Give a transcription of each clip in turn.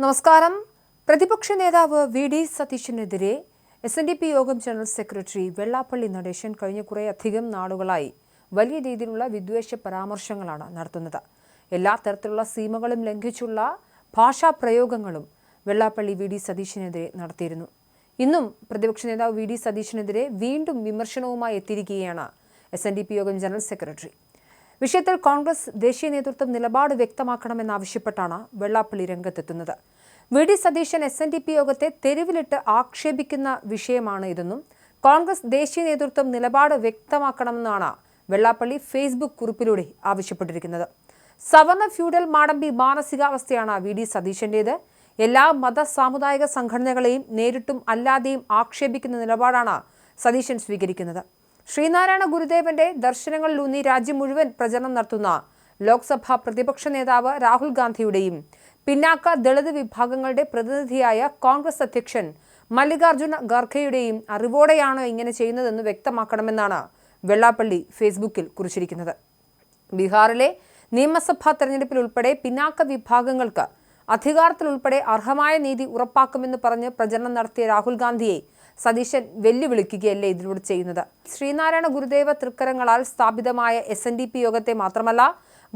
നമസ്കാരം. പ്രതിപക്ഷ നേതാവ് വി ഡി സതീശനെതിരെ എസ് എൻ ഡി പി യോഗം ജനറൽ സെക്രട്ടറി വെള്ളാപ്പള്ളി നടേശൻ കഴിഞ്ഞ കുറേയധികം നാളുകളായി വലിയ രീതിയിലുള്ള വിദ്വേഷ പരാമർശങ്ങളാണ് നടത്തുന്നത്. എല്ലാ തരത്തിലുള്ള സീമകളും ലംഘിച്ചുള്ള ഭാഷാ പ്രയോഗങ്ങളും വെള്ളാപ്പള്ളി വി ഡി സതീശനെതിരെ നടത്തിയിരുന്നു. ഇന്നും പ്രതിപക്ഷ നേതാവ് വി ഡി സതീശനെതിരെ വീണ്ടും വിമർശനവുമായി എത്തിയിരിക്കുകയാണ് എസ് എൻ ഡി പി യോഗം ജനറൽ സെക്രട്ടറി. വിഷയത്തിൽ കോൺഗ്രസ് ദേശീയ നേതൃത്വം നിലപാട് വ്യക്തമാക്കണമെന്നാവശ്യപ്പെട്ടാണ് Vellappally രംഗത്തെത്തുന്നത്. V D Satheesan S N D P യോഗത്തെ തെരുവിലിട്ട് ആക്ഷേപിക്കുന്ന വിഷയമാണ് ഇതെന്നും കോൺഗ്രസ് ദേശീയ നേതൃത്വം നിലപാട് വ്യക്തമാക്കണമെന്നാണ് വെള്ളാപ്പള്ളി ഫേസ്ബുക്ക് കുറിപ്പിലൂടെ ആവശ്യപ്പെട്ടിരിക്കുന്നത്. സവർണ ഫ്യൂഡൽ മാടമ്പി മാനസികാവസ്ഥയാണ് വി ഡി സതീശന്റേത്. എല്ലാ മത സാമുദായിക സംഘടനകളെയും നേരിട്ടും അല്ലാതെയും ആക്ഷേപിക്കുന്ന നിലപാടാണ് സതീശൻ സ്വീകരിക്കുന്നത്. ശ്രീനാരായണ ഗുരുദേവന്റെ ദർശനങ്ങളിലൂന്നി രാജ്യം മുഴുവൻ പ്രചരണം നടത്തുന്ന ലോക്സഭാ പ്രതിപക്ഷ നേതാവ് രാഹുൽ ഗാന്ധിയുടെയും പിന്നാക്ക ദളിത് വിഭാഗങ്ങളുടെ പ്രതിനിധിയായ കോൺഗ്രസ് അധ്യക്ഷൻ മല്ലികാർജുന ഖർഗെയുടെയും അറിവോടെയാണോ ഇങ്ങനെ ചെയ്യുന്നതെന്ന് വ്യക്തമാക്കണമെന്നാണ് വെള്ളാപ്പള്ളി ഫേസ്ബുക്കിൽ കുറിച്ചിരിക്കുന്നത്. ബീഹാറിലെ നിയമസഭാ തെരഞ്ഞെടുപ്പിൽ ഉൾപ്പെടെ പിന്നാക്ക വിഭാഗങ്ങൾക്ക് അധികാരത്തിലുൾപ്പെടെ അർഹമായ നീതി ഉറപ്പാക്കുമെന്ന് പറഞ്ഞ് പ്രചരണം നടത്തിയ രാഹുൽ ഗാന്ധിയെ സതീശൻ വെല്ലുവിളിക്കുകയല്ലേ ഇതിലൂടെ ചെയ്യുന്നത്? ശ്രീനാരായണ ഗുരുദേവ തൃക്കരങ്ങളാൽ സ്ഥാപിതമായ എസ് എൻ ഡി പി യോഗത്തെ മാത്രമല്ല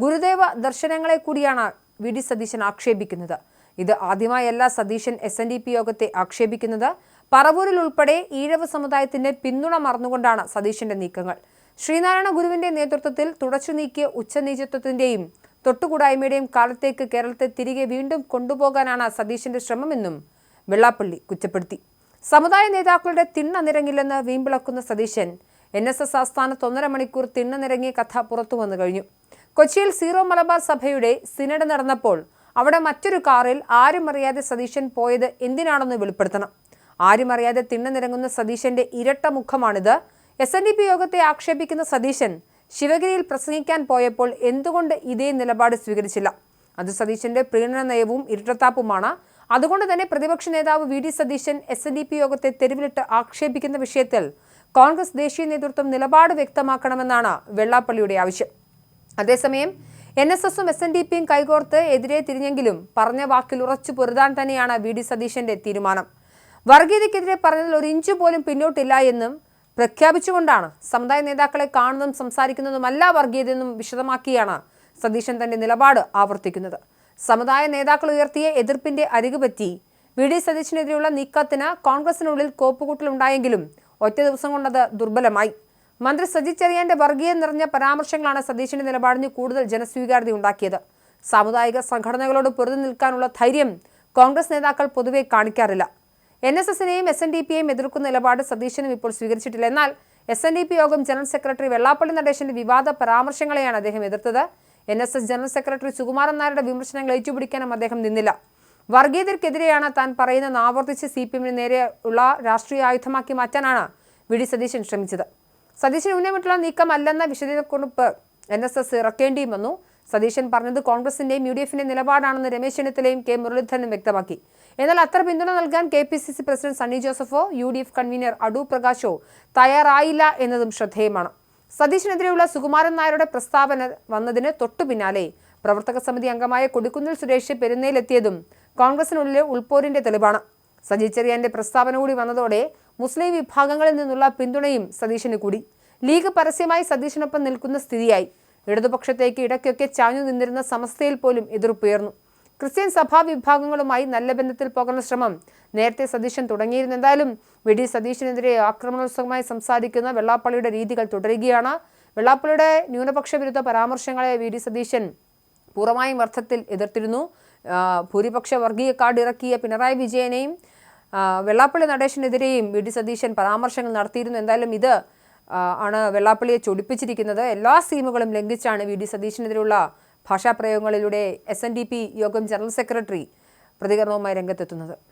ഗുരുദേവ ദർശനങ്ങളെ കൂടിയാണ് വി ഡി സതീശൻ ആക്ഷേപിക്കുന്നത്. ഇത് ആദ്യമായല്ല Satheesan S N D P യോഗത്തെ ആക്ഷേപിക്കുന്നത്. പറവൂരിൽ ഉൾപ്പെടെ ഈഴവ സമുദായത്തിന്റെ പിന്തുണ മറന്നുകൊണ്ടാണ് സതീശന്റെ നീക്കങ്ങൾ. ശ്രീനാരായണ ഗുരുവിന്റെ നേതൃത്വത്തിൽ തുടച്ചു നീക്കിയ ഉച്ചനീചത്വത്തിന്റെയും തൊട്ടുകൂടായ്മയുടെയും കാലത്തേക്ക് കേരളത്തെ തിരികെ വീണ്ടും കൊണ്ടുപോകാനാണ് സതീശന്റെ ശ്രമമെന്നും വെള്ളാപ്പള്ളി കുറ്റപ്പെടുത്തി. സമുദായ നേതാക്കളുടെ തിണ്ണ നിരങ്ങില്ലെന്ന് വീമ്പിളക്കുന്ന സതീശൻ. എൻ എസ് എസ് ആസ്ഥാനത്ത് ഒന്നര മണിക്കൂർ തിണ്ണ നിരങ്ങിയ കഥ പുറത്തു വന്നു കഴിഞ്ഞു. കൊച്ചിയിൽ സീറോ മലബാർ സഭയുടെ സിനഡ് നടന്നപ്പോൾ അവിടെ മറ്റൊരു കാറിൽ ആരും അറിയാതെ സതീശൻ പോയത് എന്തിനാണെന്ന് വെളിപ്പെടുത്തണം. ആരും അറിയാതെ തിണ്ണ നിരങ്ങുന്ന സതീശന്റെ ഇരട്ട മുഖമാണിത്. എസ് എൻ ഡി പി യോഗത്തെ ആക്ഷേപിക്കുന്ന സതീശൻ ശിവഗിരിയിൽ പ്രസംഗിക്കാൻ പോയപ്പോൾ എന്തുകൊണ്ട് ഇതേ നിലപാട് സ്വീകരിച്ചില്ല? അത് സതീശന്റെ പ്രീണന നയവും ഇരട്ടത്താപ്പുമാണ്. അതുകൊണ്ട് തന്നെ പ്രതിപക്ഷ നേതാവ് V D Satheesan S N D P യോഗത്തെ തെരുവിലിട്ട് ആക്ഷേപിക്കുന്ന വിഷയത്തിൽ കോൺഗ്രസ് ദേശീയ നേതൃത്വം നിലപാട് വ്യക്തമാക്കണമെന്നാണ് വെള്ളാപ്പള്ളിയുടെ ആവശ്യം. അതേസമയം എൻ എസ് എസും എസ് എൻ ഡി പിയും കൈകോർത്ത് എതിരെ തിരിഞ്ഞെങ്കിലും പറഞ്ഞ വാക്കിൽ ഉറച്ചു പൊരുതാൻ തന്നെയാണ് വി ഡി സതീശന്റെ തീരുമാനം. വർഗീയതയ്ക്കെതിരെ പറഞ്ഞതിൽ ഒരു ഇഞ്ചു പോലും പിന്നോട്ടില്ല എന്നും പ്രഖ്യാപിച്ചുകൊണ്ടാണ് സമുദായ നേതാക്കളെ കാണുന്നതും സംസാരിക്കുന്നതുമല്ല വർഗീയതയെന്നും വിശദമാക്കിയാണ് സതീശൻ തന്റെ നിലപാട് ആവർത്തിക്കുന്നത്. സമുദായ നേതാക്കൾ ഉയർത്തിയ എതിർപ്പിന്റെ അരികുപറ്റി. വി. ഡി. സതീശനെതിരെയുള്ള നീക്കത്തിന് കോൺഗ്രസിനുള്ളിൽ കോപ്പുകൂട്ടലുണ്ടായെങ്കിലും ഒറ്റ ദിവസം കൊണ്ടത് ദുർബലമായി. മന്ത്രി സജി ചെറിയാന്റെ വർഗീയ നിറഞ്ഞ പരാമർശങ്ങളാണ് സതീശന്റെ നിലപാടിന് കൂടുതൽ ജനസ്വീകാര്യത ഉണ്ടാക്കിയത്. സാമുദായിക സംഘടനകളോട് പൊരുതി നിൽക്കാനുള്ള ധൈര്യം കോൺഗ്രസ് നേതാക്കൾ പൊതുവെ കാണിക്കാറില്ല. എൻ എസ് എസിനെയും എസ് എൻ ഡി പിയെയും എതിർക്കുന്ന നിലപാട് സതീശനും ഇപ്പോൾ സ്വീകരിച്ചിട്ടില്ല. എന്നാൽ എസ് എൻ ഡി പി യോഗം ജനറൽ സെക്രട്ടറി വെള്ളാപ്പള്ളി നടേശന്റെ വിവാദ പരാമർശങ്ങളെയാണ് അദ്ദേഹം എതിർത്തത്. N S S general secretary Sukumaran Nair വിമർശനങ്ങൾ ഏറ്റുപിടിക്കാനും അദ്ദേഹം നിന്നില്ല. വർഗീയതർക്കെതിരെയാണ് താൻ പറയുന്നത് ആവർത്തിച്ച് സി പി എമ്മിന് നേരെ ഉള്ള രാഷ്ട്രീയ ആയുധമാക്കി മാറ്റാനാണ് വി ഡി സതീശൻ ശ്രമിച്ചത്. സതീശൻ ഉന്നമിട്ടുള്ള നീക്കമല്ലെന്ന വിശദീകരണക്കുറിപ്പ് എൻ എസ് എസ് ഇറക്കേണ്ടിയും വന്നു. സതീശൻ പറഞ്ഞത് കോൺഗ്രസിന്റെയും യു ഡി എഫിന്റെയും നിലപാടാണെന്ന് രമേശ് ചെന്നിത്തലയും കെ മുരളീധരനും വ്യക്തമാക്കി. എന്നാൽ അത്ര പിന്തുണ നൽകാൻ K P C C president Sunny ജോസഫോ U D F convener Adoor പ്രകാശോ തയ്യാറായില്ല എന്നതും ശ്രദ്ധേയമാണ്. സതീശനെതിരെയുള്ള സുകുമാരൻ നായരുടെ പ്രസ്താവന വന്നതിന് തൊട്ടു പിന്നാലെ പ്രവർത്തക സമിതി അംഗമായ കൊടിക്കുന്നിൽ സുരേഷ് പെരുന്നയിലെത്തിയതും കോൺഗ്രസിനുള്ളിലെ ഉൾപോരിന്റെ തെളിവാണ്. സജി ചെറിയാന്റെ പ്രസ്താവന കൂടി വന്നതോടെ മുസ്ലിം വിഭാഗങ്ങളിൽ നിന്നുള്ള പിന്തുണയും സതീശന് കൂടി. ലീഗ് പരസ്യമായി സതീശനൊപ്പം നിൽക്കുന്ന സ്ഥിതിയായി. ഇടതുപക്ഷത്തേക്ക് ഇടയ്ക്കൊക്കെ ചാഞ്ഞു നിന്നിരുന്ന സമസ്തയിൽ പോലും എതിർപ്പുയർന്നു. ക്രിസ്ത്യൻ സഭാ വിഭാഗങ്ങളുമായി നല്ല ബന്ധത്തിൽ പോകുന്ന ശ്രമം നേരത്തെ സതീശൻ തുടങ്ങിയിരുന്നു. എന്തായാലും വി. ഡി. സതീശനെതിരെ ആക്രമണോത്സവമായി സംസാരിക്കുന്ന വെള്ളാപ്പള്ളിയുടെ രീതികൾ തുടരുകയാണ്. വെള്ളാപ്പള്ളിയുടെ ന്യൂനപക്ഷ വിരുദ്ധ പരാമർശങ്ങളെ വി. ഡി. സതീശൻ പൂർണമായും അർത്ഥത്തിൽ എതിർത്തിരുന്നു. ഭൂരിപക്ഷ വർഗീയ കാർഡ് ഇറക്കിയ പിണറായി വിജയനെയും വെള്ളാപ്പള്ളി നടേശനെതിരെയും വി. ഡി. സതീശൻ പരാമർശങ്ങൾ നടത്തിയിരുന്നു. എന്തായാലും ഇത് ആണ് വെള്ളാപ്പള്ളിയെ ചൊടിപ്പിച്ചിരിക്കുന്നത്. എല്ലാ സീമുകളും ലംഘിച്ചാണ് വി. ഡി. സതീശനെതിരെയുള്ള ഭാഷാപ്രയോഗങ്ങളിലൂടെ S N D P Yogam general secretary പ്രതികരണവുമായി രംഗത്തെത്തുന്നത്.